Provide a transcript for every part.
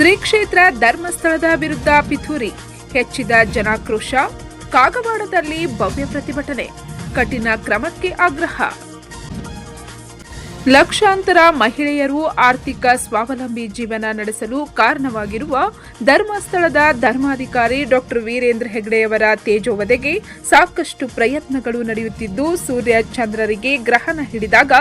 ಶ್ರೀ ಕ್ಷೇತ್ರ ಧರ್ಮಸ್ಥಳದ ವಿರುದ್ಧ ಪಿಥೂರಿ ಹೆಚ್ಚಿದ ಜನಾಕ್ರೋಶ ಕಾಗವಾಡದಲ್ಲಿ ಭವ್ಯ ಪ್ರತಿಭಟನೆ ಕಠಿಣ ಕ್ರಮಕ್ಕೆ ಆಗ್ರಹ. ಲಕ್ಷಾಂತರ ಮಹಿಳೆಯರು ಆರ್ಥಿಕ ಸ್ವಾವಲಂಬಿ ಜೀವನ ನಡೆಸಲು ಕಾರಣವಾಗಿರುವ ಧರ್ಮಸ್ಥಳದ ಧರ್ಮಾಧಿಕಾರಿ ಡಾಕ್ಟರ್ ವೀರೇಂದ್ರ ಹೆಗ್ಡೆಯವರ ತೇಜೋವಧೆಗೆ ಸಾಕಷ್ಟು ಪ್ರಯತ್ನಗಳು ನಡೆಯುತ್ತಿದ್ದು, ಸೂರ್ಯ ಚಂದ್ರರಿಗೆ ಗ್ರಹಣ ಹಿಡಿದಾಗ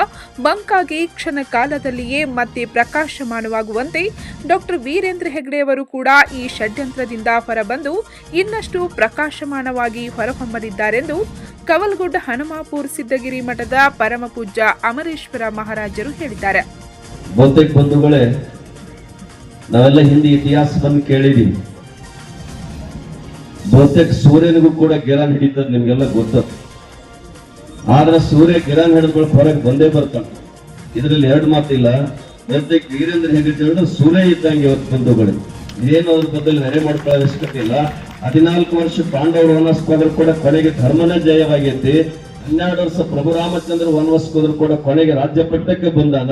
ಬಂಕಾಗಿ ಕ್ಷಣ ಕಾಲದಲ್ಲಿಯೇ ಮತ್ತೆ ಪ್ರಕಾಶಮಾನವಾಗುವಂತೆ ಡಾಕ್ಟರ್ ವೀರೇಂದ್ರ ಹೆಗ್ಡೆಯವರು ಕೂಡ ಈ ಷಡ್ಯಂತ್ರದಿಂದ ಹೊರಬಂದು ಇನ್ನಷ್ಟು ಪ್ರಕಾಶಮಾನವಾಗಿ ಹೊರಹೊಮ್ಮಲಿದ್ದಾರೆಂದು ಕವಲ್ಗುಡ್ಡ ಹನುಮಾಪುರ್ ಸಿದ್ದಗಿರಿ ಮಠದ ಪರಮಪೂಜ್ಯ ಅಮರೇಶ್ವರ ಮಹಾರಾಜರು ಹೇಳಿದ್ದಾರೆ. ಬಹುತೇಕ ಬಂಧುಗಳೇ, ನಾವೆಲ್ಲ ಹಿಂದಿ ಇತಿಹಾಸವನ್ನು ಕೇಳಿದೀವಿ. ಬಹುತೇಕ ಸೂರ್ಯನಿಗೂ ಕೂಡ ಗಿರಾನ್ ಹಿಡಿತದ ನಿಮ್ಗೆಲ್ಲ ಗೊತ್ತದ ಆದ್ರೆ ಸೂರ್ಯ ಗಿರಾನ್ ಹಿಡಿದ್ಮೇಲೆ ಹೊರಗೆ ಬಂದೇ ಬರ್ತಾನೆ. ಇದರಲ್ಲಿ ಎರಡು ಮಾತಿಲ್ಲ ಬಹುತೇಕ ವೀರೇಂದ್ರ ಹೆಗಡೆ ಸೂರ್ಯ ಇದ್ದಂಗೆ ಇವತ್ತು ಬಂಧುಗಳು. ಏನು ಅವ್ರ ಬದಲು ನೆರೆ ಮಾಡ್ಕೊಳ್ಳೋ ಅವಶ್ಯಕತೆ ಇಲ್ಲ. ಹದಿನಾಲ್ಕು ವರ್ಷ ಪಾಂಡವರು ವನಸ್ಕೋದ್ರು ಕೂಡ ಕೊನೆಗೆ ಧರ್ಮನೇ ಜಯವಾಗೈತಿ. ಹನ್ನೆರಡು ವರ್ಷ ಪ್ರಭು ರಾಮಚಂದ್ರ ವನವಾಸಕ್ಕೋದ್ರು ಕೂಡ ಕೊನೆಗೆ ರಾಜ್ಯ ಪಟ್ಟಕ್ಕೆ ಬಂದಾನ.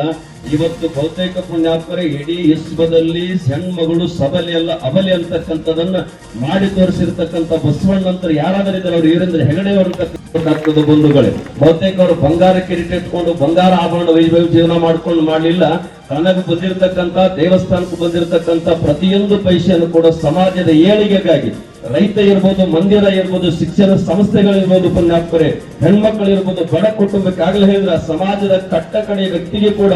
ಇವತ್ತು ಬಹುತೇಕ ಪುಣ್ಯಾತ್ಮರ ಇಡೀ ವಿಶ್ವದಲ್ಲಿ ಹೆಣ್ಮಗಳು ಸಬಲಿ ಅಲ್ಲ, ಅಬಲಿ ಅಂತಕ್ಕಂಥದನ್ನ ಮಾಡಿ ತೋರಿಸಿರ್ತಕ್ಕಂಥ ಬಸವಣ್ಣಂತರ ಯಾರಾದರೂ ಇದ್ದಾರೆ ಅವರು ವೀರೇಂದ್ರ ಹೆಗಡೆ ಅವರು ಬಂಧುಗಳೇ. ಬಹುತೇಕ ಅವರು ಬಂಗಾರ ಕಿರೀಟ ಇಟ್ಕೊಂಡು ಬಂಗಾರ ಆಭರಣ ವೈಭವ ಜೀವನ ಮಾಡ್ಕೊಂಡು ಮಾಡಲಿಲ್ಲ. ತನಗೆ ಬಂದಿರತಕ್ಕಂಥ ದೇವಸ್ಥಾನಕ್ಕೆ ಬಂದಿರತಕ್ಕಂಥ ಪ್ರತಿಯೊಂದು ಪೈಸೆಯನ್ನು ಕೂಡ ಸಮಾಜದ ಏಳಿಗೆಗಾಗಿ ರೈತ ಇರ್ಬೋದು, ಮಂದಿರ ಇರ್ಬೋದು, ಶಿಕ್ಷಣ ಸಂಸ್ಥೆಗಳಿರ್ಬೋದು, ಪುಣ್ಯಾತ್ಮರೆ ಹೆಣ್ಮಕ್ಳು ಇರ್ಬೋದು ಬಡ ಕುಟುಂಬಕ್ಕೆ ಆಗಲೇ ಹೇಳಿದ್ರೆ ಸಮಾಜದ ಕಟ್ಟ ಕಡೆಯ ವ್ಯಕ್ತಿಗೆ ಕೂಡ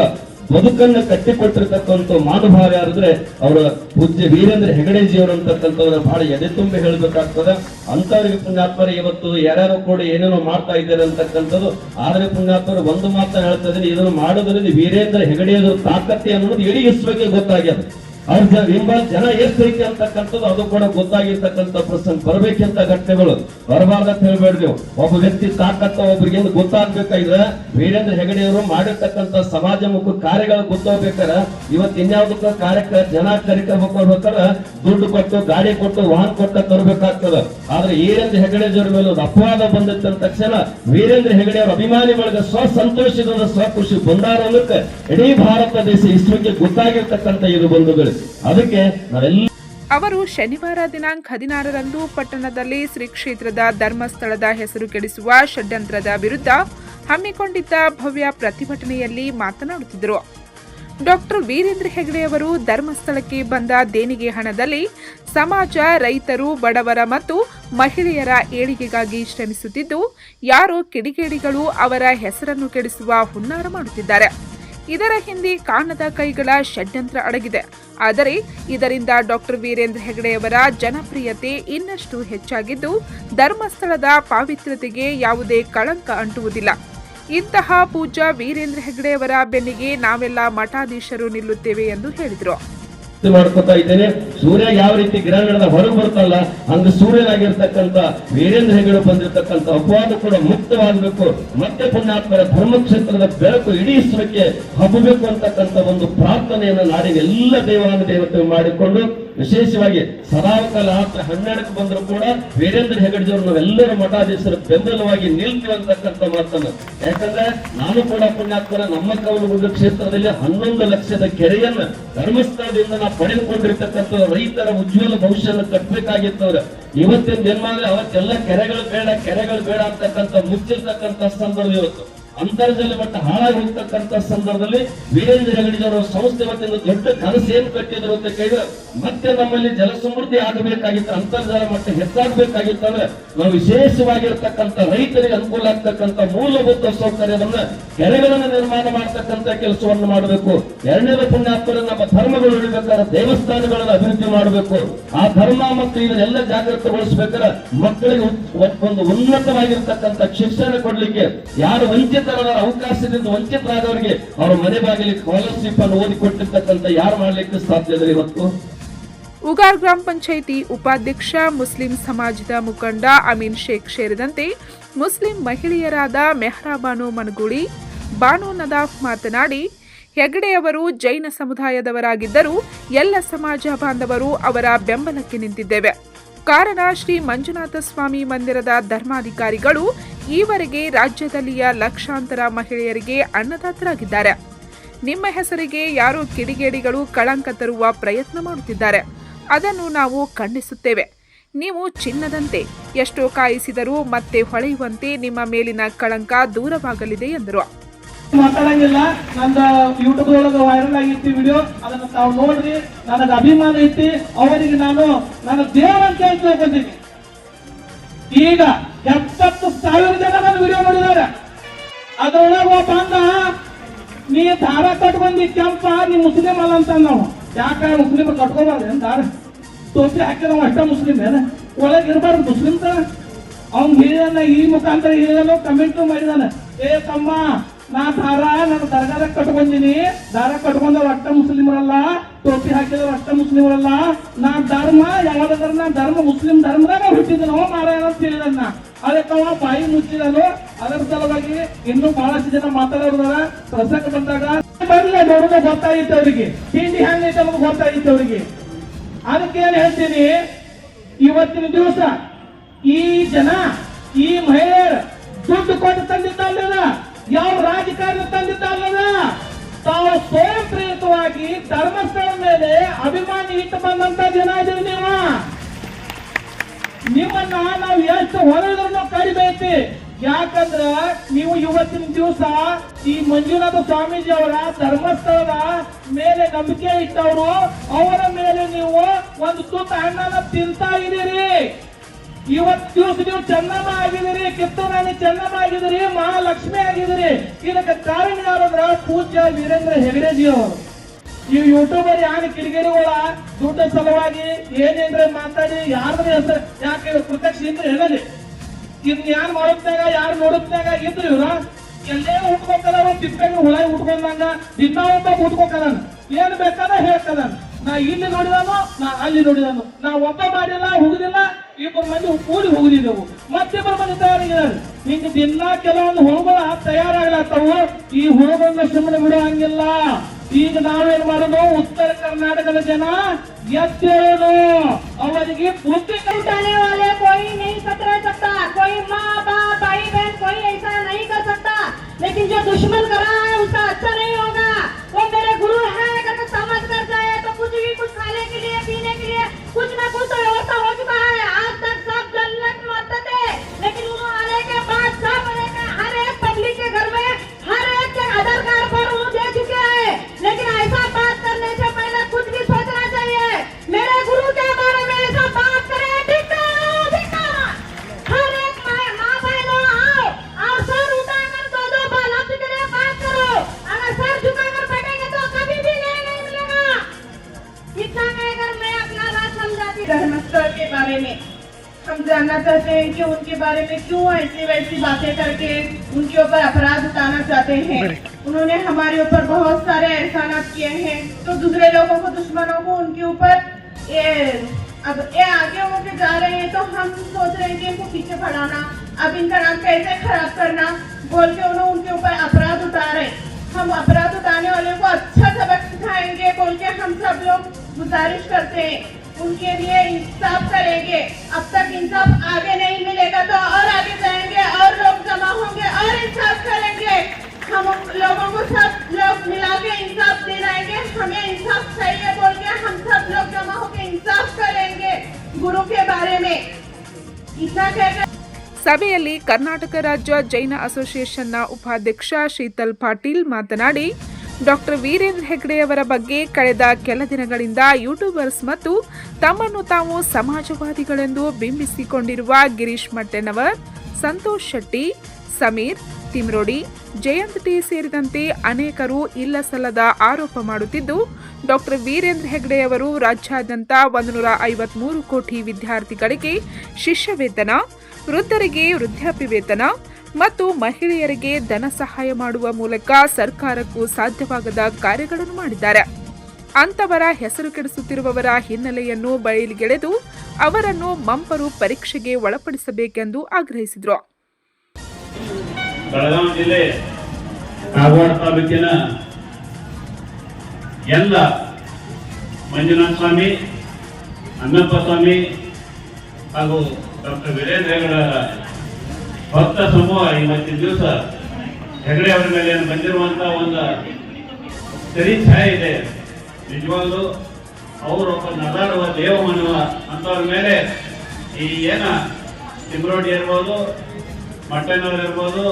ಬದುಕನ್ನು ಕಟ್ಟಿಕೊಟ್ಟಿರ್ತಕ್ಕಂಥ ಮಾನುಭಾವ ಯಾರಿದ್ರೆ ಅವರ ಪೂಜ್ಯ ವೀರೇಂದ್ರ ಹೆಗಡೆಜಿಯವರು ಅಂತಕ್ಕಂಥವ್ರ ಬಹಳ ಎದೆ ತುಂಬಿ ಹೇಳ್ಬೇಕಾಗ್ತದೆ. ಅಂತವ್ರಿಗೆ ಪುಣ್ಯಾತ್ಮರು, ಇವತ್ತು ಯಾರ್ಯಾರು ಕೂಡ ಏನೇನೋ ಮಾಡ್ತಾ ಇದ್ದಾರೆ ಅಂತಕ್ಕಂಥದ್ದು, ಆದ್ರೆ ಪುಣ್ಯಾತ್ಮರು ಒಂದು ಮಾತನ್ನ ಹೇಳ್ತಾ ಇದ್ದೀನಿ ಇದನ್ನು ಮಾಡೋದ್ರಿಂದ ವೀರೇಂದ್ರ ಹೆಗಡೆಯದ್ರ ತಾಕತ್ತೆ ಅನ್ನೋದು ಇಡೀ ವಿಶ್ವಕ್ಕೆ ಗೊತ್ತಾಗ್ಯದ. ಅವ್ರ ಎಂಬ ಜನ ಎಷ್ಟು ಐತಿ ಅಂತಕ್ಕಂಥದ್ದು ಅದು ಕೂಡ ಗೊತ್ತಾಗಿರ್ತಕ್ಕಂಥ ಪ್ರಸಂಗ. ಬರ್ಬೇಕಂತ ಘಟನೆಗಳು ಬರಬಾರ್ದಂತ ಹೇಳ್ಬೇಡ ನೀವು. ಒಬ್ಬ ವ್ಯಕ್ತಿ ತಾಕತ್ತ ಒಬ್ರಿಗೆ ಗೊತ್ತಾಗ್ಬೇಕಾದ್ರೆ ವೀರೇಂದ್ರ ಹೆಗಡೆಯವರು ಮಾಡಿರ್ತಕ್ಕಂಥ ಸಮಾಜ ಮುಖ ಕಾರ್ಯಗಳು ಗೊತ್ತಾಗ್ಬೇಕಾರೆ ಇವತ್ತು ಇನ್ಯಾವುದಕ್ಕ ಕಾರ್ಯಕ್ಕೆ ಜನ ಕರಿಕರ್ಬೇಕಾದ್ರೆ ದುಡ್ಡು ಕೊಟ್ಟು, ಗಾಡಿ ಕೊಟ್ಟು, ವಾಹನ ಕೊಟ್ಟ ತರಬೇಕಾಗ್ತದ. ಆದ್ರೆ ವೀರೇಂದ್ರ ಹೆಗಡೆಜವ್ರ ಮೇಲೆ ಒಂದು ಅಪವಾದ ಬಂದಿತ್ತು ಅಂದ ತಕ್ಷಣ ವೀರೇಂದ್ರ ಹೆಗಡೆ ಅವರ ಅಭಿಮಾನಿಗಳಿಗೆ ಸ್ವ ಸಂತೋಷದಿಂದ ಸ್ವ ಖುಷಿ ಬಂದಾರ ಅನ್ನಕ್ಕೆ ಇಡೀ ಭಾರತ ದೇಶ ಇಸ್ರೋಕ್ಕೆ ಗೊತ್ತಾಗಿರ್ತಕ್ಕಂಥ ಇದು ಬಂಧುಗಳು. ಅದಕ್ಕೆ ಅವರು ಶನಿವಾರ ದಿನಾಂಕ ಹದಿನಾರರಂದು ಪಟ್ಟಣದಲ್ಲಿ ಶ್ರೀ ಕ್ಷೇತ್ರದ ಧರ್ಮಸ್ಥಳದ ಹೆಸರು ಕೆಡಿಸುವ ಷಡ್ಯಂತ್ರದ ವಿರುದ್ಧ ಹಮ್ಮಿಕೊಂಡಿದ್ದ ಭವ್ಯ ಪ್ರತಿಭಟನೆಯಲ್ಲಿ ಮಾತನಾಡುತ್ತಿದ್ದರು. ಡಾಕ್ಟರ್ ವೀರೇಂದ್ರ ಹೆಗಡೆಯವರು ಧರ್ಮಸ್ಥಳಕ್ಕೆ ಬಂದ ದೇಣಿಗೆ ಹಣದಲ್ಲಿ ಸಮಾಜ, ರೈತರು, ಬಡವರ ಮತ್ತು ಮಹಿಳೆಯರ ಏಳಿಗೆಗಾಗಿ ಶ್ರಮಿಸುತ್ತಿದ್ದು, ಯಾರೋ ಕಿಡಿಗೇಡಿಗಳು ಅವರ ಹೆಸರನ್ನು ಕೆಡಿಸುವ ಹುನ್ನಾರ ಮಾಡುತ್ತಿದ್ದಾರೆ. ಇದರ ಹಿಂದೆ ಕಾಣದ ಕೈಗಳ ಷಡ್ಯಂತ್ರ ಅಡಗಿದೆ. ಆದರೆ ಇದರಿಂದ ಡಾಕ್ಟರ್ ವೀರೇಂದ್ರ ಹೆಗಡೆಯವರ ಜನಪ್ರಿಯತೆ ಇನ್ನಷ್ಟು ಹೆಚ್ಚಾಗಿದ್ದು, ಧರ್ಮಸ್ಥಳದ ಪಾವಿತ್ರ್ಯತೆಗೆ ಯಾವುದೇ ಕಳಂಕ ಅಂಟುವುದಿಲ್ಲ. ಇಂತಹ ಪೂಜಾ ವೀರೇಂದ್ರ ಹೆಗಡೆಯವರ ಬೆನ್ನಿಗೆ ನಾವೆಲ್ಲ ಮಠಾಧೀಶರು ನಿಲ್ಲುತ್ತೇವೆ ಎಂದು ಹೇಳಿದರು. ಮಾಡ್ಕೊತಾ ಇದ್ದೇನೆ. ಸೂರ್ಯ ಯಾವ ರೀತಿ ಗ್ರಹಣದ ಹೊರಗೆ ಬರ್ತಲ್ಲ ಹಂಗ ಸೂರ್ಯನಾಗಿರ್ತಕ್ಕಂಥ ವೀರೇಂದ್ರ ಹೆಗಡೆ ಬಂದಿರತಕ್ಕಂಥ ಅಪವಾದ ಕೂಡ ಮುಕ್ತವಾಗಬೇಕು. ಮತ್ತೆ ಪುಣ್ಯಾತ್ಮರ ಧರ್ಮಕ್ಷೇತ್ರದ ಬೆಳಕು ಇಡೀ ಸ್ವಕ್ಕೆ ಹಬ್ಬಬೇಕು ಅಂತಕ್ಕಂಥ ಒಂದು ಪ್ರಾರ್ಥನೆಯನ್ನು ನಾಡಿನ ಎಲ್ಲ ದೇವಾನ ದೇವತೆ ಮಾಡಿಕೊಂಡು ವಿಶೇಷವಾಗಿ ಸದಾಕಾಲ ಹನ್ನೆರಡಕ್ಕೆ ಬಂದರೂ ಕೂಡ ವೀರೇಂದ್ರ ಹೆಗಡೆಜಿಯವರು ನಾವೆಲ್ಲರೂ ಮಠಾಧೀಶರು ಬೆಂಬಲವಾಗಿ ನಿಲ್ತೀವಿ ಅಂತಕ್ಕಂಥ ಮಾತನ್ನು. ಯಾಕಂದ್ರೆ ನಾನು ಕೂಡ ಪುಣ್ಯಾತ್ಮರ ನಮ್ಮ ಕವಲಗುಡ್ಡ ಕ್ಷೇತ್ರದಲ್ಲಿ ಹನ್ನೊಂದು ಲಕ್ಷದ ಕೆರೆಯನ್ನ ಧರ್ಮಸ್ಥಳದಿಂದ ನಾವು ಪಡೆದುಕೊಂಡಿರ್ತಕ್ಕಂಥ ರೈತರ ಉಜ್ವಲ ಭವಿಷ್ಯನ ಅವರು ಇವತ್ತಿನ ಜನ್ಮಾದ್ರೆ ಅವತ್ತೆಲ್ಲ ಕೆರೆಗಳು ಬೇಡ ಕೆರೆಗಳು ಬೇಡ ಅಂತಕ್ಕಂಥ ಮುಚ್ಚಿರ್ತಕ್ಕಂಥ ಸಂದರ್ಭ ಇವತ್ತು. ಅಂತರ್ಜಲ ಮಟ್ಟ ಹಾಳಾಗಿ ಹೋಗ್ತಕ್ಕಂಥ ಸಂದರ್ಭದಲ್ಲಿ ವೀರೇಂದ್ರ ಹೆಗಡಿದವರ ಸಂಸ್ಥೆ ವತಿಯಿಂದ ದೊಡ್ಡ ಕನಸೇನು ಕಟ್ಟಿದ್ರು ಅಂತ ಕೇಳಿದ್ರೆ, ಮತ್ತೆ ನಮ್ಮಲ್ಲಿ ಜಲ ಸಮೃದ್ಧಿ ಆಗಬೇಕಾಗಿತ್ತು, ಅಂತರ್ಜಲ ಮಟ್ಟ ಹೆಚ್ಚಾಗಬೇಕಾಗಿತ್ತು ಅಂದ್ರೆ ನಾವು ವಿಶೇಷವಾಗಿರ್ತಕ್ಕಂಥ ರೈತರಿಗೆ ಅನುಕೂಲ ಆಗ್ತಕ್ಕಂಥ ಮೂಲಭೂತ ಸೌಕರ್ಯವನ್ನ ಕೆರೆಗಳನ್ನು ನಿರ್ಮಾಣ ಮಾಡತಕ್ಕಂಥ ಕೆಲಸವನ್ನು ಮಾಡಬೇಕು. ಎರಡನೇ ಪುಣ್ಯಾತ್ಮರ ನಮ್ಮ ಧರ್ಮಗಳು ಉಳಿಬೇಕಾದ್ರೆ ದೇವಸ್ಥಾನಗಳನ್ನು ಅಭಿವೃದ್ಧಿ ಮಾಡಬೇಕು. ಆ ಧರ್ಮ ಮತ್ತು ಇದನ್ನೆಲ್ಲ ಜಾಗೃತಗೊಳಿಸಬೇಕಾದ್ರೆ ಮಕ್ಕಳಿಗೆ ಒಂದು ಉನ್ನತವಾಗಿರ್ತಕ್ಕಂಥ ಶಿಕ್ಷಣ ಕೊಡ್ಲಿಕ್ಕೆ ಯಾರು ವಂಚಿತರಾದ ಅವಕಾಶದಿಂದ ವಂಚಿತರಾದವರಿಗೆ ಅವರ ಮನೆ ಬಾಗಿಲಿಗೆ ಸ್ಕಾಲರ್ಶಿಪ್ ಅನ್ನು ಓದಿಕೊಟ್ಟಿರ್ತಕ್ಕಂಥ ಯಾರು ಮಾಡಲಿಕ್ಕೆ ಸಾಧ್ಯ ಇದೆ ಇವತ್ತು? ಉಗಾರ್ ಗ್ರಾಮ ಪಂಚಾಯಿತಿ ಉಪಾಧ್ಯಕ್ಷ ಮುಸ್ಲಿಂ ಸಮಾಜದ ಮುಖಂಡ ಅಮೀನ್ ಶೇಖ್ ಸೇರಿದಂತೆ ಮುಸ್ಲಿಂ ಮಹಿಳೆಯರಾದ ಮೆಹ್ರಾ ಬಾನು ಮನಗುಳಿ, ಬಾನು ನದಾಫ್ ಮಾತನಾಡಿ ಹೆಗಡೆಯವರು ಜೈನ ಸಮುದಾಯದವರಾಗಿದ್ದರೂ ಎಲ್ಲ ಸಮಾಜ ಬಾಂಧವರು ಅವರ ಬೆಂಬಲಕ್ಕೆ ನಿಂತಿದ್ದೇವೆ. ಕಾರಣ ಶ್ರೀ ಮಂಜುನಾಥ ಸ್ವಾಮಿ ಮಂದಿರದ ಧರ್ಮಾಧಿಕಾರಿಗಳು ಈವರೆಗೆ ರಾಜ್ಯದಲ್ಲಿಯ ಲಕ್ಷಾಂತರ ಮಹಿಳೆಯರಿಗೆ ಅನ್ನದಾತರಾಗಿದ್ದಾರೆ. ನಿಮ್ಮ ಹೆಸರಿಗೆ ಯಾರೋ ಕಿಡಿಗೇಡಿಗಳು ಕಳಂಕ ತರುವ ಪ್ರಯತ್ನ ಮಾಡುತ್ತಿದ್ದಾರೆ. ಅದನ್ನು ನಾವು ಖಂಡಿಸುತ್ತೇವೆ. ನೀವು ಚಿನ್ನದಂತೆ ಎಷ್ಟೋ ಕಾಯಿಸಿದರೂ ಮತ್ತೆ ಹೊಳೆಯುವಂತೆ ನಿಮ್ಮ ಮೇಲಿನ ಕಳಂಕ ದೂರವಾಗಲಿದೆ ಎಂದರು. ಮಾತಾಡಂಗಿಲ್ಲ. ನಂದು ಯೂಟ್ಯೂಬ್ ಒಳಗೆ ವೈರಲ್ ಆಗಿತ್ತು ವಿಡಿಯೋ ಅದನ್ನ ತಾವು ನೋಡ್ರಿ. ನನಗೆ ಅಭಿಮಾನ ಐತಿ. ಅವರಿಗೆ ನಾನು ನನ್ನ ದೇವರಂತ ಹೇಳ್ಕೊಂತೀನಿ ಈಗ ಎಪ್ಪತ್ತು ಸಾವಿರ ಜನ ನನ್ನ ವಿಡಿಯೋ ನೋಡಿದ್ದಾರೆ. ಅದರೊಳಗೆ ಅಂದ ನೀ ದಾರ ಕಟ್ಕೊಂಡಿ ಕೆಂಪ, ನೀ ಮುಸ್ಲಿಂ ಅಲ್ಲ ಅಂತ ನಾವು ಯಾಕೆ ಮುಸ್ಲಿಂ ಕಟ್ಕೋಬಾರ್ದು ಏನ್ ದಾರ ಹಾಕಿ ನಾವು ಅಷ್ಟ ಮುಸ್ಲಿಂ ಏನ? ಒಳಗೆ ಇರಬಾರ್ದು ಮುಸ್ಲಿಂ ತ ಅವ್ನ್ ಹೇಳಿದಾನ ಈ ಮುಖಾಂತರ ಹೇಳಲು ಕಮೆಂಟ್ ಮಾಡಿದಾನೆ. ಏ ತಮ್ಮ ನಾ ದಾರ ನನ್ನ ದರ್ಗಾದ ಕಟ್ಕೊಂಡಿನಿ ದಾರ ಕಟ್ಕೊಂಡವ್ರು ಅಷ್ಟ ಮುಸ್ಲಿಮರಲ್ಲ, ಟೋಪಿ ಹಾಕಿದವ್ರು ಅಷ್ಟ ಮುಸ್ಲಿಮರಲ್ಲ. ನಾ ಧರ್ಮ ಯಾವ್ದಾದ್ರ ನಾ ಧರ್ಮ ಮುಸ್ಲಿಂ ಧರ್ಮದಾಗ ಹುಟ್ಟಿದನೋ, ಮಾರಾಯಣ ಅಂತ ಹೇಳಿದನ್ನ ಅದಕ್ಕೆ ಅವ ಬಾಯಿ ಮುಚ್ಚಿದನು. ಅದರ ಸಲುವಾಗಿ ಇನ್ನೂ ಬಹಳಷ್ಟು ಜನ ಮಾತಾಡೋದ್ರ ಪ್ರಸಂಗ ಬಂದಾಗ ಬರ್ಲಿಲ್ಲ ನೋಡಿದ್ರೆ ಗೊತ್ತಾಗಿತ್ತು ಅವರಿಗೆ. ತಿಂಡಿ ಹೆಂಗೈತೆ ಅನ್ನೋದು ಗೊತ್ತಾಗಿತ್ತು ಅವರಿಗೆ. ಅದಕ್ಕೆ ಏನ್ ಹೇಳ್ತೀನಿ? ಇವತ್ತಿನ ದಿವಸ ಈ ಜನ, ಈ ಮಹಿಳೆಯರು ದುಡ್ಡು ಕೊಟ್ಟು ತಂದಿದ್ದಲ್ಲದ ಯಾವ ರಾಜಕಾರಣ ತಂದಿದ್ದಲ್ಲದ ತಾವು ಸ್ವಯಂ ಪ್ರೇರಿತವಾಗಿ ಧರ್ಮಸ್ಥಳ ಮೇಲೆ ಅಭಿಮಾನಿ ಇಟ್ಟು ಬಂದಂತ ಜನ ಇದೀವಿ ನೀವ. ನಿಮ್ಮನ್ನ ನಾವು ಎಷ್ಟು ಹೊರದ್ರು ಕರಿಬೇಕು. ಯಾಕಂದ್ರ ನೀವು ಇವತ್ತಿನ ದಿವಸ ಈ ಮಂಜುನಾಥ ಸ್ವಾಮೀಜಿ ಅವರ ಧರ್ಮಸ್ಥಳದ ಮೇಲೆ ನಂಬಿಕೆ ಇಟ್ಟವರು, ಅವರ ಮೇಲೆ ನೀವು ಒಂದು ತುತ್ತ ಹಣ್ಣನ್ನು ತಿಂತಾ ಇದೀರಿ ಇವತ್ತು ನೀವು ಚೆನ್ನಮ್ಮ ಆಗಿದ್ದೀರಿ ಕಿತ್ತೂರಾಣಿ ಚೆನ್ನಮ್ಮ ಆಗಿದ್ದೀರಿ ಮಹಾಲಕ್ಷ್ಮಿ ಆಗಿದ್ದೀರಿ. ಇದಕ್ಕೆ ಕಾರಣ ಯಾರಂದ್ರ ಪೂಜ್ಯ ವೀರೇಂದ್ರ ಹೆಗಡೆಜಿ ಅವರು ಈ ಯೂಟ್ಯೂಬರ್ ಯಾರು ಕಿಡಿಗೇಡಿಗಳ ದುಡ್ಡು ಸಲುವಾಗಿ ಏನೇನ್ರ ಮಾತಾಡಿ, ಯಾರ್ದ್ರ ಹೆಸರು, ಯಾಕೆ ಪ್ರತ್ಯಕ್ಷ ಇದ್ರೆ ಹೇಳಲಿ. ಇದ್ ಯಾರು ಮಾಡುತ್ತಾಗ ಯಾರು ನೋಡುತ್ತಾಗ ಇದ್ರು ಇವ್ರ. ಎಲ್ಲೇ ಉಟ್ಕೋಕಲ್ಲ ತಿಪ್ಪೆಗೆ ಹುಳ ಉಟ್ಕೊಂಡಂಗ, ದಿನ ಒಬ್ಬ ಉಟ್ಕೋಕಲ್ಲ ಏನ್ ಬೇಕಾದ ಹೇಳ್ತಾನ. ನಾ ಇಲ್ಲಿ ನೋಡಿದಾನು, ನಾ ಅಲ್ಲಿ ನೋಡಿದಾನು. ನಾ ಒಬ್ಬ ಮಾಡಿಲ್ಲ ಹುಡುಗಿಲ್ಲ ಇಬ್ಬರು ಮಂದಿ ಕೂಡಿ ಹೋಗಿದ್ದೆವು ಮತ್ತಿಬ್ಬರು ಮಂದಿ ತಯಾರಾಗಿದ್ದಾರೆ ಹಿಂಗ ದಿನ ಕೆಲವೊಂದು ಹುಳುಗಳ ತಯಾರಾಗ್ಲತ್ತವು ಈ ಹುಳುಗಳನ್ನ ಸುಮ್ಮನೆ ಬಿಡೋ ಹಂಗಿಲ್ಲ ಈಗ ನಾವೇನ್ ಮಾಡೋದು ಉತ್ತರ ಕರ್ನಾಟಕದ ಜನ ಎದ್ದೇಳೋದು ಅವರಿಗೆ ಬುದ್ಧಿ उठाने वाले कोई नहीं कतरा सकता कोई माँ बाप भाई बहन कोई ऐसा नहीं कर सकता लेकिन जो दुश्मन कर रहा है उसका अच्छा नहीं होगा वो मेरे गुरु है में हम जानना चाहते हैं कि उनके बारे में क्यों ऐसी वैसी बातें करके उनके ऊपर अपराध उठाना चाहते हैं। उन्होंने हमारे ऊपर बहुत सारे एहसानात किए हैं। तो दूसरे लोगों को दुश्मनों को उनके ऊपर ये अब ये आगे होके जा रहे हैं तो हम सोच रहे हैं कि इनको पीछे बढ़ाना अब इनका नाम कैसे खराब करना बोल के उन्होंने उनके ऊपर अपराध हैं। हम अपराध उठाने वाले को अच्छा सबक सिखाएँगे बोल के हम सब लोग गुजारिश करते हैं। उनके लिए इंसाफ करेंगे अब तक इंसाफ आगे नहीं मिलेगा तो और आगे जाएंगे और लोग जमा होंगे और इंसाफ करेंगे हम लोगों को सब लोग मिला के इंसाफ दिलाएंगे हमें इंसाफ चाहिए बोल के हम सब लोग जमा होकर इंसाफ करेंगे गुरु के बारे में इतना कहकर ಸಭೆಯಲ್ಲಿ ಕರ್ನಾಟಕ ರಾಜ್ಯ ಜೈನ ಅಸೋಸಿಯೇಷನ್ನ ಉಪಾಧ್ಯಕ್ಷ ಶೀತಲ್ ಪಾಟೀಲ್ ಮಾತನಾಡಿ ಡಾಕ್ಟರ್ ವೀರೇಂದ್ರ ಹೆಗ್ಡೆಯವರ ಬಗ್ಗೆ ಕಳೆದ ಕೆಲ ದಿನಗಳಿಂದ ಯೂಟ್ಯೂಬರ್ಸ್ ಮತ್ತು ತಮ್ಮನ್ನು ತಾವು ಸಮಾಜವಾದಿಗಳೆಂದು ಬಿಂಬಿಸಿಕೊಂಡಿರುವ ಗಿರೀಶ್ ಮಟ್ಟೆನವರ್ ಸಂತೋಷ್ ಶೆಟ್ಟಿ, ಸಮೀರ್, ತಿಮ್ರೋಡಿ, ಜಯಂತ್ ಟಿ ಸೇರಿದಂತೆ ಅನೇಕರು ಇಲ್ಲ ಸಲ್ಲದ ಆರೋಪ ಮಾಡುತ್ತಿದ್ದು, ಡಾಕ್ಟರ್ ವೀರೇಂದ್ರ ಹೆಗ್ಡೆಯವರು ರಾಜ್ಯಾದ್ಯಂತ ಒಂದು ನೂರ ಐವತ್ಮೂರು ಕೋಟಿ ವಿದ್ಯಾರ್ಥಿಗಳಿಗೆ ಶಿಷ್ಯ ವೇತನ ವೃದ್ಧರಿಗೆ ವೃದ್ಧಾಪ್ಯ ವೇತನ ಮತ್ತು ಮಹಿಳೆಯರಿಗೆ ಧನ ಸಹಾಯ ಮಾಡುವ ಮೂಲಕ ಸರ್ಕಾರಕ್ಕೂ ಸಾಧ್ಯವಾಗದ ಕಾರ್ಯಗಳನ್ನು ಮಾಡಿದ್ದಾರೆ. ಅಂತವರ ಹೆಸರು ಕೆಡಿಸುತ್ತಿರುವವರ ಹಿನ್ನೆಲೆಯನ್ನು ಬಯಲಿಗೆಳೆದು ಅವರನ್ನು ಮಂಪರು ಪರೀಕ್ಷೆಗೆ ಒಳಪಡಿಸಬೇಕೆಂದು ಆಗ್ರಹಿಸಿದರು. ಕಾಗವಾಡ ತಾಲೂಕಿನ ಎಲ್ಲ ಮಂಜುನಾಥ ಸ್ವಾಮಿ ಅನ್ನಪ್ಪ ಸ್ವಾಮಿ ಹಾಗೂ ಡಾಕ್ಟರ್ ವೀರೇಂದ್ರ ಭಕ್ತ ಸಮೂಹ ಇವತ್ತಿನ ದಿವಸ ಹೆಗಡೆ ಅವರ ಮೇಲೆ ಬಂದಿರುವಂತ ಒಂದು ಸರಿ ಛಾಯೆ ಇದೆ. ನಿಜವಾಗ್ಲು ಅವರು ಒಬ್ಬ ನದಾಡುವ ದೇವ ಮನುವ ಅಂತವ್ರ ಮೇಲೆ ಈ ಏನ ತಿಮ್ರೋಡಿ ಇರ್ಬೋದು ಮಟ್ಟನವ್ರು ಇರ್ಬೋದು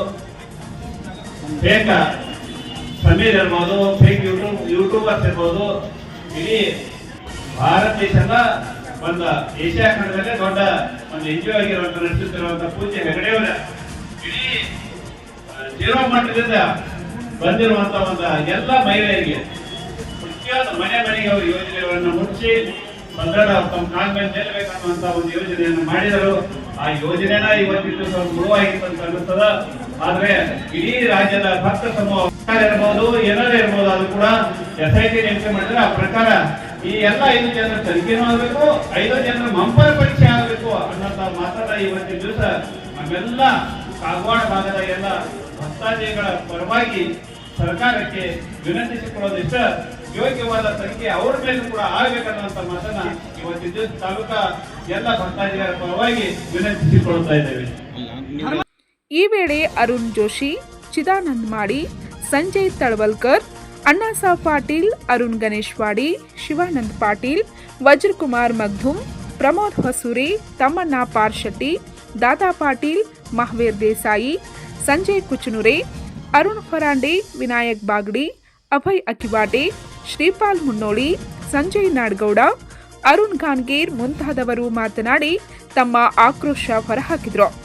ಬೇಕ ಸಮೀರ್ ಇರ್ಬೋದು ಫೇಕ್ ಯೂಟ್ಯೂಬ್ ಯೂಟ್ಯೂಬರ್ಸ್ ಇರ್ಬೋದು, ಇಡೀ ಭಾರತ ದೇಶದ ಒಂದು ಏಷ್ಯಾ ಖಂಡದಲ್ಲೇ ದೊಡ್ಡ ಒಂದು ಎನ್ ಜಿ ಆಗಿರುವಂತ ನಡೆಸುತ್ತಿರುವಂತ ಪೂಜೆ ಹೆಗಡೆಯವರ. ಇಡೀ ಜೀರೋ ಮಟ್ಟದಿಂದ ಬಂದಿರುವಂತ ಒಂದು ಎಲ್ಲ ಮಹಿಳೆಯರಿಗೆ, ಮುಖ್ಯವಾದ ಮನೆ ಮನೆಗೆ ಅವರು ಯೋಜನೆಗಳನ್ನು ಮುಚ್ಚಿ ಬಂದಡ ತಮ್ಮ ಮೇಲೆ ನಿಲ್ಲಬೇಕನ್ನುವಂತ ಒಂದು ಯೋಜನೆಯನ್ನು ಮಾಡಿದರು. ಆ ಯೋಜನೆನ ಇವತ್ತಿದ್ದು ಸ್ವಲ್ಪ ಮುಳುವಾಗಿತ್ತು ಅಂತ ಅನ್ನಿಸ್ತದ. ಆದ್ರೆ ಇಡೀ ರಾಜ್ಯದ ಭಕ್ತ ಸಮೂಹ ಇರ್ಬೋದು ಏನಾರೇ ಇರ್ಬೋದು ಅದು ಕೂಡ ಎಸ್ ಐ ಟಿ ಮಾಡಿದ್ರೆ ಆ ಪ್ರಕಾರ ಈ ಎಲ್ಲ ಐದು ಜನರ ತನಿಖೆನೂ ಆಗಬೇಕು ಐದು ಜನರ ಮಂಪರ ಪರೀಕ್ಷೆ ಆಗಬೇಕು ಅನ್ನೋಂಥ ಮಾತನ್ನ ಇವತ್ತಿನ ದಿವಸ ನಮ್ಮೆಲ್ಲ ಕಾಗವಾಡ ಭಾಗದ ಎಲ್ಲ ಭಕ್ತಾದಿಗಳ ಪರವಾಗಿ ಸರ್ಕಾರಕ್ಕೆ ವಿನಂತಿಸಿಕೊಳ್ಳೋದಿಷ್ಟ ಯೋಗ್ಯವಾದ ತನಿಖೆ ಅವರ ಮೇಲೆ ಕೂಡ ಆಗಬೇಕನ್ನುವಂತ ಮಾತನ್ನ ಇವತ್ತಿನ ದಿವಸ ತಾಲೂಕಾ ಎಲ್ಲ ಭಕ್ತಾದಿಗಳ ಪರವಾಗಿ ವಿನಂತಿಸಿಕೊಳ್ತಾ ಇದ್ದೇವೆ. ಈ ವೇಳೆ ಅರುಣ್ ಜೋಶಿ, ಚಿದಾನಂದ್ ಮಾಡಿ, ಸಂಜಯ್ ತಳವಲ್ಕರ್ ಅಣ್ಣಾಸಾ ಪಾಟೀಲ್, ಅರುಣ್ ಗಣೇಶ್ವಾಡಿ ಶಿವಾನಂದ್ ಪಾಟೀಲ್ ವಜ್ರಕುಮಾರ್ ಮಗ್ಧುಮ್, ಪ್ರಮೋದ್ ಹೊಸೂರಿ, ತಮ್ಮಣ್ಣ ಪಾರ್ಶೆಟ್ಟಿ ದಾದಾ ಪಾಟೀಲ್, ಮಹವೀರ್ ದೇಸಾಯಿ, ಸಂಜಯ್ ಕುಚನುರೆ, ಅರುಣ್ ಫರಾಂಡೆ ವಿನಾಯಕ್ ಬಾಗ್ಡಿ, ಅಭಯ್ ಅಕಿವಾಟೆ, ಶ್ರೀಪಾಲ್ ಮುನ್ನೋಳಿ, ಸಂಜಯ್ ನಾಡ್ಗೌಡ, ಅರುಣ್ ಖಾನ್ಗೀರ್ ಮುಂತಾದವರು ಮಾತನಾಡಿ ತಮ್ಮ ಆಕ್ರೋಶ ಹೊರಹಾಕಿದರು.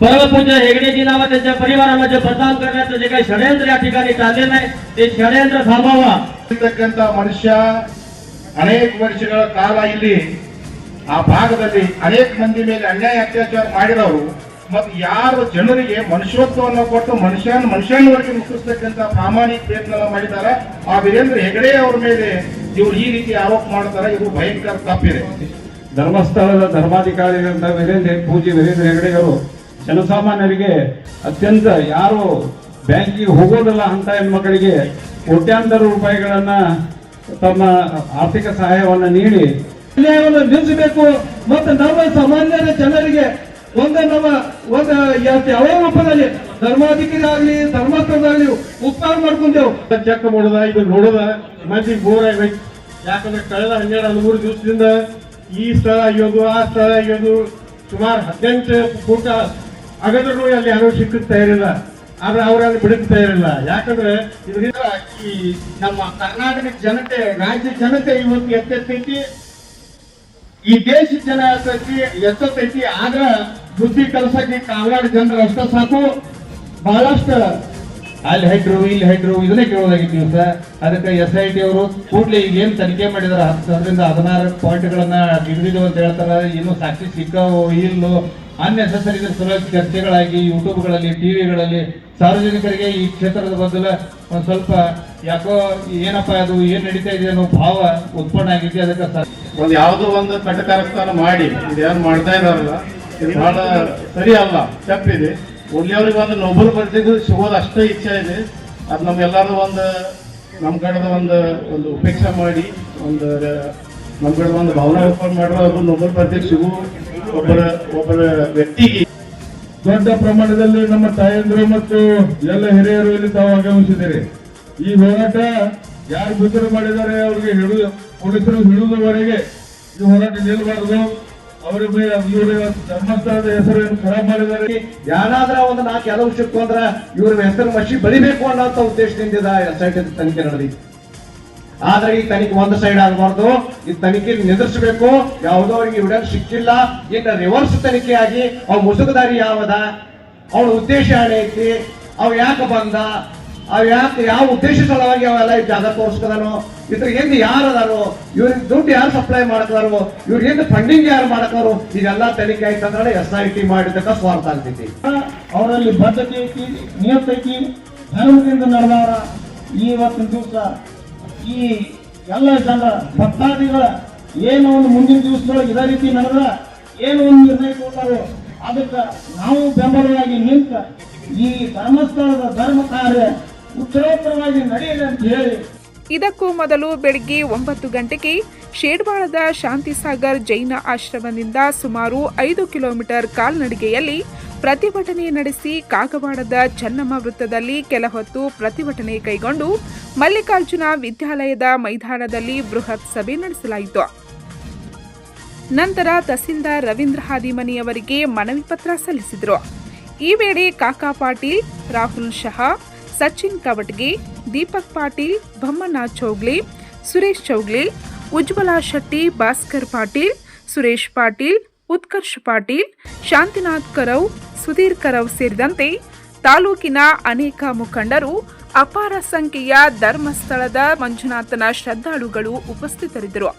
परमपूज्य हेगडेजींना व त्यांच्या परिवाराला जे बदनाम करण्याचं जे काही षडयंत्र या ठिकाणी चाललेलं आहे ते षडयंत्र थांबावा ಇರ್ತಕ್ಕಂಥ ಮನುಷ್ಯ ಅನೇಕ ವರ್ಷಗಳ ಕಾಲ ಇಲ್ಲಿ ಆ ಭಾಗದಲ್ಲಿ ಅನೇಕ ಮಂದಿ ಮೇಲೆ ಅನ್ಯಾಯ ಅತ್ಯಾಚಾರ ಮಾಡಿದವರು ಮತ್ತು ಯಾರು ಜನರಿಗೆ ಮನುಷ್ಯತ್ವವನ್ನು ಕೊಟ್ಟು ಮನುಷ್ಯನ ಮನುಷ್ಯನವರೆಗೆ ಮುಟ್ಟಿಸ್ತಕ್ಕಂಥ ಪ್ರಾಮಾಣಿಕ ಪ್ರಯತ್ನ ಮಾಡಿದ್ದಾರೆ ಆ ವೀರೇಂದ್ರ ಹೆಗಡೆ ಅವರ ಮೇಲೆ ಇವರು ಈ ರೀತಿ ಆರೋಪ ಮಾಡ್ತಾರೆ ಇದು ಭಯಂಕರ ತಪ್ಪಿದೆ ಧರ್ಮಸ್ಥಳದ ಧರ್ಮಾಧಿಕಾರಿಗಳಂತ ವೀರೇಂದ್ರ ಪೂಜೆ ವೀರೇಂದ್ರ ಹೆಗಡೆಯವರು ಜನಸಾಮಾನ್ಯರಿಗೆ ಅತ್ಯಂತ ಯಾರು ಬ್ಯಾಂಕಿಗೆ ಹೋಗೋದಲ್ಲ ಅಂತ ಹೆಣ್ಮಕ್ಕಳಿಗೆ ಕೋಟ್ಯಾಂತರ ರೂಪಾಯಿಗಳನ್ನ ತಮ್ಮ ಆರ್ಥಿಕ ಸಹಾಯವನ್ನು ನೀಡಿ ಅನ್ಯಾಯವನ್ನು ನಿಲ್ಲಿಸಬೇಕು. ಮತ್ತು ನಮ್ಮ ಸಾಮಾನ್ಯರ ಜನರಿಗೆ ಒಂದು ನಮ್ಮ ಒಂದು ಯಾವ- ರೂಪದಲ್ಲಿ ಧರ್ಮಾಧಿಕಾರಿ ಆಗ್ಲಿ ಧರ್ಮಸ್ಥಳದಾಗ್ಲಿ ಉಪಕಾರ ಮಾಡ್ಕೊಂಡೇವು. ಚೆಕ್ ಮಾಡುದ ಇದು ನೋಡೋದ ಮಂದಿ ಬೋರ್ ಆಗ್ಬೇಕು. ಯಾಕಂದ್ರೆ ಕಳೆದ ಹನ್ನೆರಡು ಹದಿಮೂರು ದಿವಸದಿಂದ ಈ ಸ್ಥಳ ಆಗಿರೋದು ಆ ಸ್ಥಳ ಆಗಿರೋದು ಸುಮಾರು ಹದಿನೆಂಟು ಫೂಟ ಅಗದರೂ ಅಲ್ಲಿ ಯಾರು ಸಿಕ್ಕಕ್ಕೆ ತಯಾರಿಲ್ಲ ಆದ್ರೆ ಅವರಲ್ಲಿ ಬಿಡಕ್ಕೆ ತಯಾರಿಲ್ಲ ಯಾಕಂದ್ರೆ ಇದರಿಂದ ಈ ನಮ್ಮ ಕರ್ನಾಟಕ ಜನತೆ, ರಾಜ್ಯ ಜನತೆ ಇವತ್ತು ಎತ್ತೆತ್ತೈತಿ. ಈ ದೇಶ ಜನ ಎತ್ತೈತಿ ಎಚ್ಚೈತಿ ಆದ್ರ ಬುದ್ಧಿ ಕಲಸಕ್ಕೆ ಕಾರವಾರ ಜನರು ಅಷ್ಟ ಸಾಕು. ಬಹಳಷ್ಟು. ಅಲ್ಲಿ ಹೆಡ್ರು ಇಲ್ಲಿ ಹೆಡ್ರು ಇದನ್ನೇ ಕೇಳೋದಾಗಿತ್ತು ದಿವಸ ಅದಕ್ಕೆ ಎಸ್ ಐ ಟಿ ಅವರು ಕೂಡಲೇ ಈಗ ಏನ್ ತನಿಖೆ ಮಾಡಿದಾರೆ ಸಾವಿರದಿಂದ ಹದಿನಾರು ಪಾಯಿಂಟ್ಗಳನ್ನ ಹಿಡಿದಿದ್ದು ಅಂತ ಹೇಳ್ತಾರೆ. ಇನ್ನು ಸಾಕ್ಷಿ ಸಿಕ್ಕವು ಇಲ್ಲೋ ಅನ್ನೆಸೆಸರಿ ಸಲುವಾಗಿ ಚರ್ಚೆಗಳಾಗಿ ಯೂಟ್ಯೂಬ್ಗಳಲ್ಲಿ, ಟಿವಿಗಳಲ್ಲಿ ಸಾರ್ವಜನಿಕರಿಗೆ ಈ ಕ್ಷೇತ್ರದ ಬದಲು ಒಂದು ಸ್ವಲ್ಪ ಯಾಕೋ ಏನಪ್ಪ ಅದು ಏನ್ ನಡೀತಾ ಇದೆ ಅನ್ನೋ ಭಾವ ಉತ್ಪನ್ನ ಆಗಿದೆ ಅದಕ್ಕೆ ಒಂದು ಯಾವುದೋ ಒಂದು ಕಟಕಾರಸ್ಥಾನ ಮಾಡಿ ಇದೇನು ಮಾಡ್ತಾ ಇದಾರಲ್ಲ ಇದು ಬಹಳ ಸರಿ ಅಲ್ಲ, ತಪ್ಪಿದೆ. ಒಳ್ಳೆಯವ್ರಿಗೆ ಒಂದು ನೊಬ್ಬರು ಬರ್ತಿದ್ದು ಸಿಗೋದು ಅಷ್ಟೇ ಇಚ್ಛೆ ಇದೆ. ಅದು ನಮ್ಗೆಲ್ಲರೂ ಒಂದು ನಮ್ಮ ಕಡೆದ ಒಂದು ಒಂದು ಉಪೇಕ್ಷೆ ಮಾಡಿ, ಒಂದು ನಮ್ಮ ಕಡೆ ಒಂದು ಭಾವನೆ ಉತ್ಪನ್ನ ಮಾಡಿರೋ ಅದು ನೊಬ್ಬರು ಪ್ರತಿಗೆ ಸಿಗು ಒಬ್ಬರ ಒಬ್ಬರ ವ್ಯಕ್ತಿಗೆ ದೊಡ್ಡ ಪ್ರಮಾಣದಲ್ಲಿ ನಮ್ಮ ತಾಯಂದಿರು ಮತ್ತು ಎಲ್ಲ ಹಿರಿಯರು ಇಲ್ಲಿ ತಾವು ಆಗಮಿಸಿದ್ದೀರಿ. ಈ ಹೋರಾಟ ಯಾರು ಬಿಡುಗಡೆ ಮಾಡಿದ್ದಾರೆ ಅವರಿಗೆ ಹಿಡಿದು, ಪೊಲೀಸರು ಹಿಡಿದುವರೆಗೆ ಈ ಹೋರಾಟ ನಿಲ್ಲಬಾರದು. ಅವರ ಇವರ ಧರ್ಮಸ್ಥಳದ ಹೆಸರನ್ನು ಖರಾಬ್ ಮಾಡಿದ್ದಾರೆ. ಯಾರಾದ್ರ ಒಂದು ನಾಲ್ಕು ಕೆಲವು ಸಿಕ್ಕು ಅಂದ್ರ ಇವ್ರ ಹೆಸರು ಮಸಿ ಬಳಿಬೇಕು ಅನ್ನೋಂಥ ಉದ್ದೇಶದಿಂದ ಎಸ್ ಐ ಟಿ ತನಿಖೆ ನಡೆದಿತ್ತು. ಆದ್ರೆ ಈ ತನಿಖೆ ಒಂದು ಸೈಡ್ ಆಗಬಾರ್ದು. ಈ ತನಿಖೆ ನಿದ್ರಿಸಬೇಕು ಯಾವುದೋ ಅವ್ರಿಗೆ ಎವಿಡೆನ್ಸ್ ಸಿಕ್ಕಿಲ್ಲ. ಇನ್ನ ರಿವರ್ಸ್ ತನಿಖೆ ಆಗಿ ಅವ್ ಮುಸುಕದಾರಿ ಯಾವದ? ಅವಳ ಉದ್ದೇಶ ಏನೈತಿ ಅವ್ ಯಾಕೆ ಬಂದ? ಅವ್ ಯಾಕೆ ಯಾವ ಉದ್ದೇಶ ಸಲುವಾಗಿ ಅವೆಲ್ಲ ಜಾಗ ತೋರಿಸ್ಕದಾನೋ? ಇದ್ರ ಹಿಂದೆ ಯಾರು ಅದಾರು ಇವ್ರಿಗೆ ದುಡ್ಡು ಯಾರು ಸಪ್ಲೈ ಮಾಡ್ತಾರೋ ಇವ್ರ ಹಿಂದೆ ಫಂಡಿಂಗ್ ಯಾರು ಮಾಡ್ತಾರೋ ಇದೆಲ್ಲ ತನಿಖೆ ಆಯ್ತಂದ್ರೆ ಎಸ್ ಐ ಟಿ ಮಾಡಿದ್ದಕ್ಕ ಸ್ವಾರ್ಥ ಆಗ್ತೈತಿ. ಅವರಲ್ಲಿ ಬದ್ಧತೆ ಐತಿ ನಿಯತ್ತೈತಿ ಧರ್ಮದಿಂದ ನಡೆದವರ ಇವತ್ತಿನ ದಿವಸ. ಈ ಎಲ್ಲ ಜನ ಭಕ್ತಾದಿಗಳ ಏನು ಒಂದು ಮುಂದಿನ ದಿವಸದೊಳಗೆ ಇದೇ ರೀತಿ ನಡೆದ್ರ ಏನು ಒಂದು ನಿರ್ಣಯ ಕೊಡ್ತಾರೋ ಅದಕ್ಕೆ ನಾವು ಬೆಂಬಲವಾಗಿ ನಿಂತ ಈ ಧರ್ಮಸ್ಥಳದ ಧರ್ಮ ಕಾರ್ಯ ಉತ್ತರೋತ್ತರವಾಗಿ ನಡೆಯಲಿ ಅಂತ ಹೇಳಿ ಇದಕ್ಕೂ ಮೊದಲು ಬೆಳಗ್ಗೆ ಒಂಬತ್ತು ಗಂಟೆಗೆ ಶೇಡ್ವಾಳದ ಶಾಂತಿಸಾಗರ್ ಜೈನ ಆಶ್ರಮದಿಂದ ಸುಮಾರು ಐದು ಕಿಲೋಮೀಟರ್ ಕಾಲ್ನಡಿಗೆಯಲ್ಲಿ ಪ್ರತಿಭಟನೆ ನಡೆಸಿ ಕಾಗವಾಡದ ಚೆನ್ನಮ್ಮ ವೃತ್ತದಲ್ಲಿ ಕೆಲ ಹೊತ್ತು ಪ್ರತಿಭಟನೆ ಕೈಗೊಂಡು ಮಲ್ಲಿಕಾರ್ಜುನ ವಿದ್ಯಾಲಯದ ಮೈದಾನದಲ್ಲಿ ಬೃಹತ್ ಸಭೆ ನಡೆಸಲಾಯಿತು. ನಂತರ ತಹಸೀಲ್ದಾರ್ ರವೀಂದ್ರ ಹಾದಿಮನಿ ಅವರಿಗೆ ಮನವಿ ಪತ್ರ ಸಲ್ಲಿಸಿದರು. ಈ ವೇಳೆ ಕಾಕಾ ಪಾಟೀಲ್, ರಾಹುಲ್ ಶಹಾ, ಸಚಿನ್ ಕವಟ್ಗೆ, ದೀಪಕ್ ಪಾಟೀಲ್, ಬೊಮ್ಮಣ್ಣ ಚೌಗ್ಲಿ, ಸುರೇಶ್ ಚೌಗ್ಲಿ, ಉಜ್ವಲಾ ಶೆಟ್ಟಿ, ಭಾಸ್ಕರ್ ಪಾಟೀಲ್, ಸುರೇಶ್ ಪಾಟೀಲ್ ಉತ್ಕರ್ಷ್ ಪಾಟೀಲ್, ಶಾಂತಿನಾಥ್ ಕರವ್, ಸುಧೀರ್ ಕರವ್ ಸೇರಿದಂತೆ ತಾಲೂಕಿನ ಅನೇಕ ಮುಖಂಡರು ಅಪಾರ ಸಂಖ್ಯೆಯ ಧರ್ಮಸ್ಥಳದ ಮಂಜುನಾಥನ ಶ್ರದ್ಧಾಳುಗಳು ಉಪಸ್ಥಿತರಿದ್ದರು.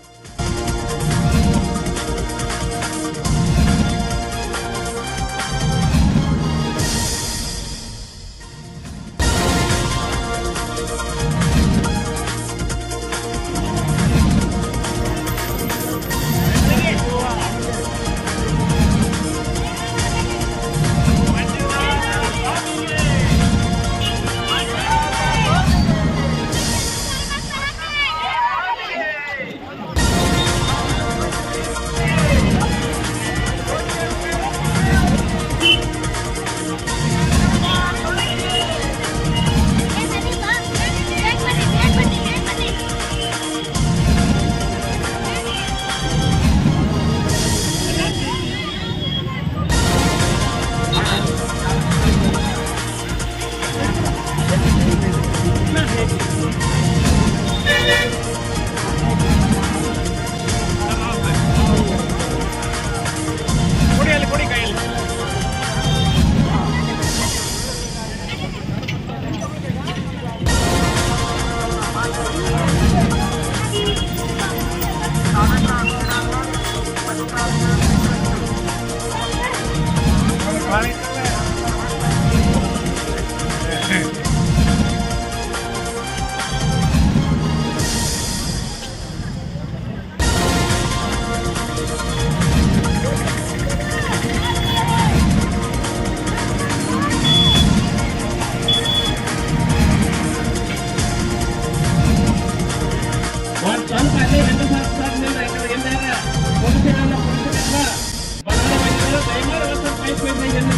ಎಲ್ಲಿ?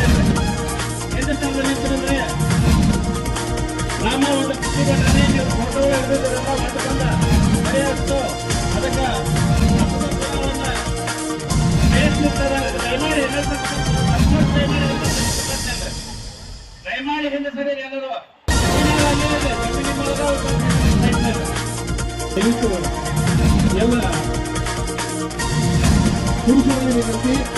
ನಮ್ಮ ಒಂದು ಪ್ರತಿಭಟನೆ ನೀವು ಫೋಟೋ ಬರೀ ಅಷ್ಟು ಅದಕ್ಕೆ ದಯಮಾಡಿ ಎಲ್ಲ ದಯಮಾಡಿ ಎಲ್ಲ ಸ್ವಲ್ಪ ನಿಂತ್ಕೊಳ್ತೇನೆ. ದಯಮಾಡಿ ಹಿಂದೆ ಸರಿ ಎಲ್ಲರೂ ಜಮೀನು ಅಲ್ಲೇ ಇದೆ,